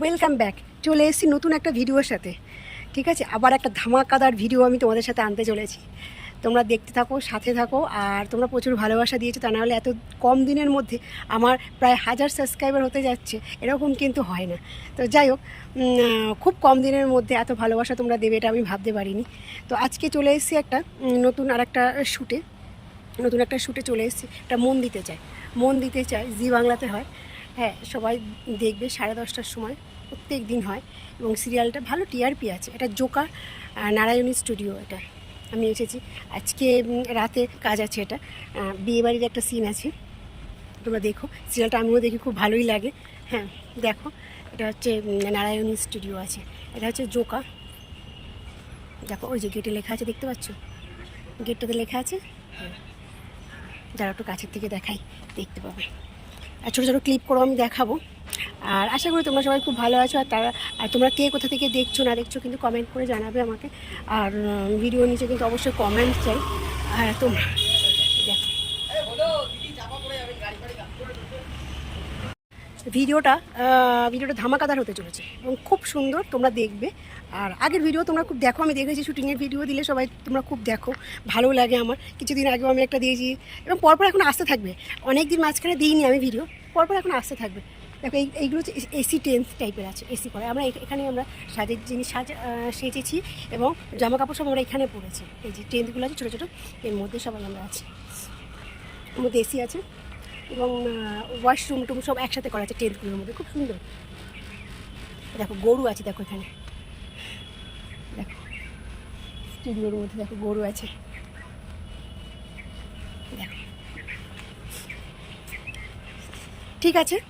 Welcome back চলে এসেছি নতুন একটা ভিডিওর সাথে। ঠিক আছে? আবার একটা ধামাকাদার ভিডিও আমি তোমাদের সাথে আনতে চলেছি। তোমরা দেখতে থাকো, সাথে থাকো, আর তোমরা প্রচুর ভালোবাসা দিয়েছ। তা নাহলে এত কম দিনের মধ্যে আমার প্রায় হাজার সাবস্ক্রাইবার হতে যাচ্ছে, এরকম কিন্তু হয় না। তো যাই হোক খুব কম দিনের মধ্যে এত ভালোবাসা তোমরা দেবে এটা আমি ভাবতে পারিনি। তো আজকে চলে এসেছি একটা নতুন আর একটা শ্যুটে নতুন একটা শ্যুটে চলে এসেছি। একটা মন দিতে চাই। মন দিতে চাই, জি বাংলাতে হয়। হ্যাঁ সবাই দেখবে সাড়ে দশটার সময়, প্রত্যেক দিন হয়। এবং সিরিয়ালটা ভালো টিআরপি আছে। এটা জোকা নারায়ণী স্টুডিও এটা। আমি এসেছি। আজকে রাতে কাজ আছে এটা। বিয়েবাড়ির একটা সিন আছে। তোমরা দেখো। সিরিয়ালটা আমিও দেখি, খুব ভালোই লাগে। হ্যাঁ দেখো। এটা হচ্ছে নারায়ণী স্টুডিও আছে। এটা হচ্ছে জোকা দেখো, ওই যে গেটে লেখা আছে, দেখতে পাচ্ছ? গেটটাতে লেখা আছে? হ্যাঁ। যারা একটু কাছের থেকে দেখাই দেখতে পাবে। ছোটো ছোটো ক্লিপ করেও আমি দেখাবো। আর আশা করি তোমরা সবাই খুব ভালো আছো আর তারা আর তোমরা কে কোথা থেকে দেখছ না দেখছ কিন্তু কমেন্ট করে জানাবে আমাকে। আর ভিডিও নিচে কিন্তু অবশ্যই কমেন্ট চাই। আর তোমরা দেখো ভিডিওটা ভিডিওটা ধামাকাদার হতে চলেছে এবং খুব সুন্দর তোমরা দেখবে। আর আগের ভিডিও তোমরা খুব দেখো, আমি দেখেছি শুটিংয়ের ভিডিও দিলে সবাই তোমরা খুব দেখো, ভালো লাগে আমার। কিছুদিন আগেও আমি একটা দিয়েছি এবং পরপর এখন আসতে থাকবে। অনেক দিন মাঝখানে দিইনি আমি ভিডিও, পরপর এখন আসতে থাকবে। দেখো, এই, এইগুলো হচ্ছে এসি টেন্স টাইপের আছে, এসি করে। আমরা এখ- এখানে আমরা সাজের জিনিস সাজ সেজেছি এবং জামা কাপড় সব আমরা এখানে পরেছি। এই যে টেন্টগুলো আছে ছোটো ছোটো, এর মধ্যে সবাই আমরা আছি। এর মধ্যে এসি আছে। এবং ওয়াশরুম টুম সব একসাথে করা আছে টেন্টগুলোর মধ্যে, খুব সুন্দর। দেখো, গরু আছে, দেখো এখানে। দেখো স্টুডিওর মধ্যে দেখো গরু আছে। ঠিক আছে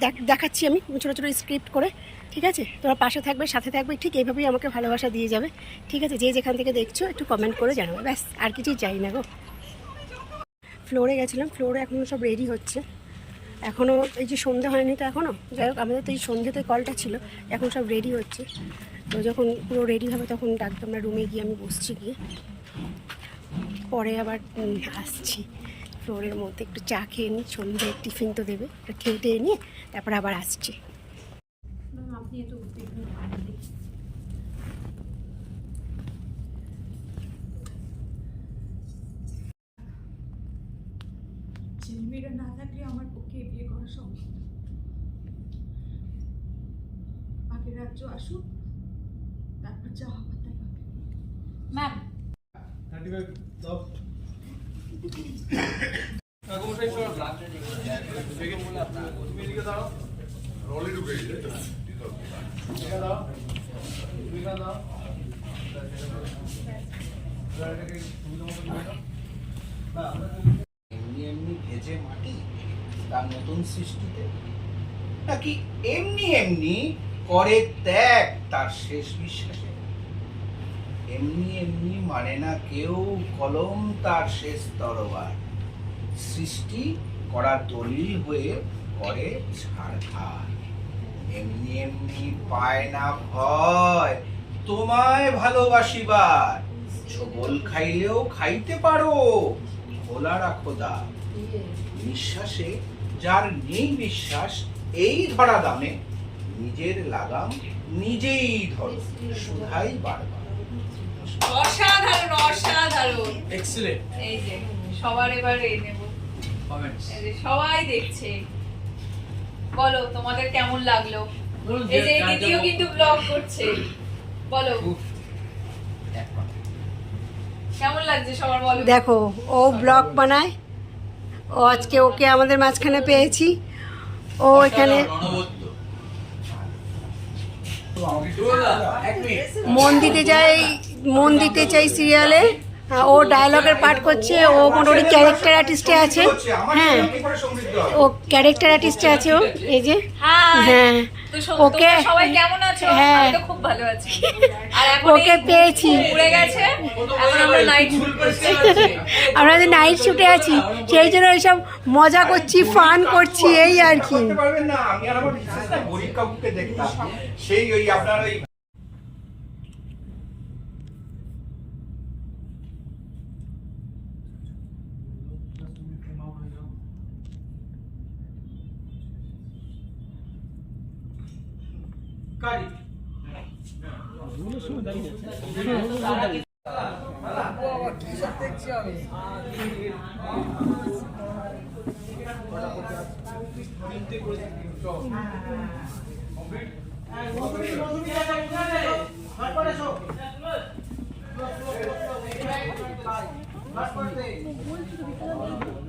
দেখ- দেখাচ্ছি আমি ছোটো ছোটো স্ক্রিপ্ট করে, ঠিক আছে? তোমরা পাশে থাকবে, সাথে থাকবে, ঠিক এইভাবেই আমাকে ভালোবাসা দিয়ে যাবে। ঠিক আছে, যে যেখান থেকে দেখছ, একটু কমেন্ট করে জানাবে। ব্যাস, আর কিছুই চাই না গো। ফ্লোরে গেছিলাম ফ্লোরে এখনও সব রেডি হচ্ছে। এখনও এই যে সন্ধে হয়নি তো এখনও যাই হোক, আমাদের তো এই সন্ধ্যেতে কলটা ছিল, এখন সব রেডি হচ্ছে। তো যখন পুরো রেডি হবে তখন ডাকতো আমরা রুমে গিয়ে আমি বসছি গিয়ে। পরে আবার আসছি। ফ্লোরের মধ্যে একটু চা খেয়ে নিই সন্ধ্যে টিফিন তো দেবে, একটু খেয়ে টেয়ে নিয়ে, তারপর আবার আসছি। ছেলেমেয়েরা না থাকলে আমার পক্ষে বিয়ে করা সম্ভব না। আগের রাজ্য আসুক তারপর যা হবার তাই হবে। ম্যাম থার্টি ফাইভ দাও। দাও। রলি ঢুকে দাও। এদিকে দাও এমনি এমনি ভেজে মাটি তার নতুন সৃষ্টিতে। নাকি এমনি এমনি করে ত্যাগ তার শেষ বিশ্বাসে এমনি এমনি মানে না কেউ কলম তার শেষ তরবার সৃষ্টি করার দলিল হয়ে করে ছাড়খাড় এমনি এমনি পায় না ভয়, তোমায় ভালোবাসিবার। ছবল খাইলেও খাইতে পারো, খোলা রাখো দা নিঃশ্বাসে যার নেই বিশ্বাস এই ধরা দামে নিজের লাগাম নিজেই ধরো। সুধাই বারবার। অসাধারণ অসাধারণ। এক্সেলেন্ট এই যে সবার এবার এই নেব। কমেন্টস সবাই দেখছে। বলো তোমাদের কেমন লাগল? এই যে দিদিও কিন্তু ব্লগ করছে। বলো। কেমন লাগছে সবার বলো? দেখো ও ব্লগ বানায় ও আজকে ওকে আমাদের মাঝখানে পেয়েছি। ও এখানে মন দিতে চাই মন দিতে চাই সিরিয়ালে। হ্যাঁ, ও ডায়লগের পাঠ করছে ও মোটামুটি ক্যারেক্টার আর্টিস্টে আছে। হ্যাঁ ও ক্যারেক্টার আর্টিস্টে আছে ও এই যে। হ্যাঁ হ্যাঁ। ওকে। সবাই কেমন আছো? হ্যাঁ। আমি তো খুব ভালো আছি। আর এখন ওকে পেয়েছি। উড়ে গেছে। এখন আমরা নাইট শুট করছি। আমরা যে নাইট শুটে আছি সেই জন্য এইসব মজা করছি ফান করছি এই আর কি। পারবেন না। আমি আর আমার বিশেষ না গরিব কাকুকে দেখতাম। সেই ওই আপনার ওই তারপরে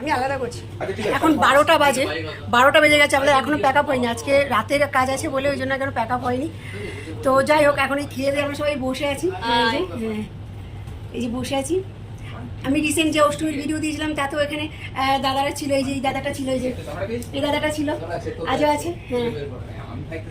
আমি আলাদা করছি। আচ্ছা, ঠিক আছে। এখন বারোটা বাজে। বারোটা বেজে গেছে আমাদের এখনও প্যাক আপ হয়নি। আজকে রাতের কাজ আছে বলে ওই জন্য এখনও প্যাক আপ হয়নি। তো যাই হোক এখন এই খেয়ে দিয়ে আমরা সবাই বসে আছি। এই যে হ্যাঁ, এই যে বসে আছি। আমি রিসেন্ট যে অষ্টমীর ভিডিও দিয়েছিলাম তাতেও এখানে দাদারা ছিল এই যে এই দাদাটা ছিল এই যে এই দাদাটা ছিল। আজও আছে? হ্যাঁ।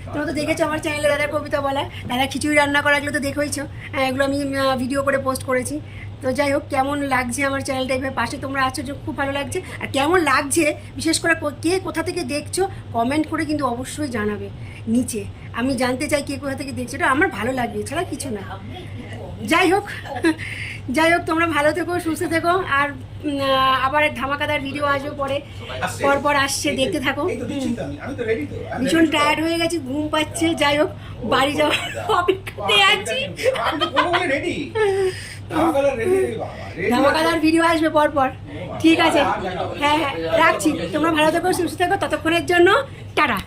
তোমরা তো দেখেছ আমার চ্যানেলে দাদার কবিতা বলা দাদা খিচুড়ি রান্না করা এগুলো তো দেখেইছো। হ্যাঁ, এগুলো আমি ভিডিও করে পোস্ট করেছি। তো যাই হোক কেমন লাগছে আমার চ্যানেলটা এইভাবে? পাশে তোমরা আছো যে খুব ভালো লাগছে। আর কেমন লাগছে বিশেষ করে কো- কে কোথা থেকে দেখছ কমেন্ট করে কিন্তু অবশ্যই জানাবে। নিচে। আমি জানতে চাই কে কোথা থেকে দেখছ এটা আমার ভালো লাগবে এছাড়া কিছু না। যাই হোক যাই হোক তোমরা ভালো থেকো সুস্থ থেকো আর আবার এক ধামাকাদার ভিডিও আসবে পরে। আসছে? পর পর আসছে দেখতে থাকো। ভীষণ টায়ার্ড হয়ে গেছি ঘুম পাচ্ছে যাই হোক বাড়ি যাওয়ার অপেক্ষাতে আছি। ধামাকাদার ভিডিও আসবে পর পর। ঠিক আছে। হ্যাঁ হ্যাঁ রাখছি। তোমরা ভালো থেকো সুস্থ থেকো ততক্ষণের জন্য টাটা।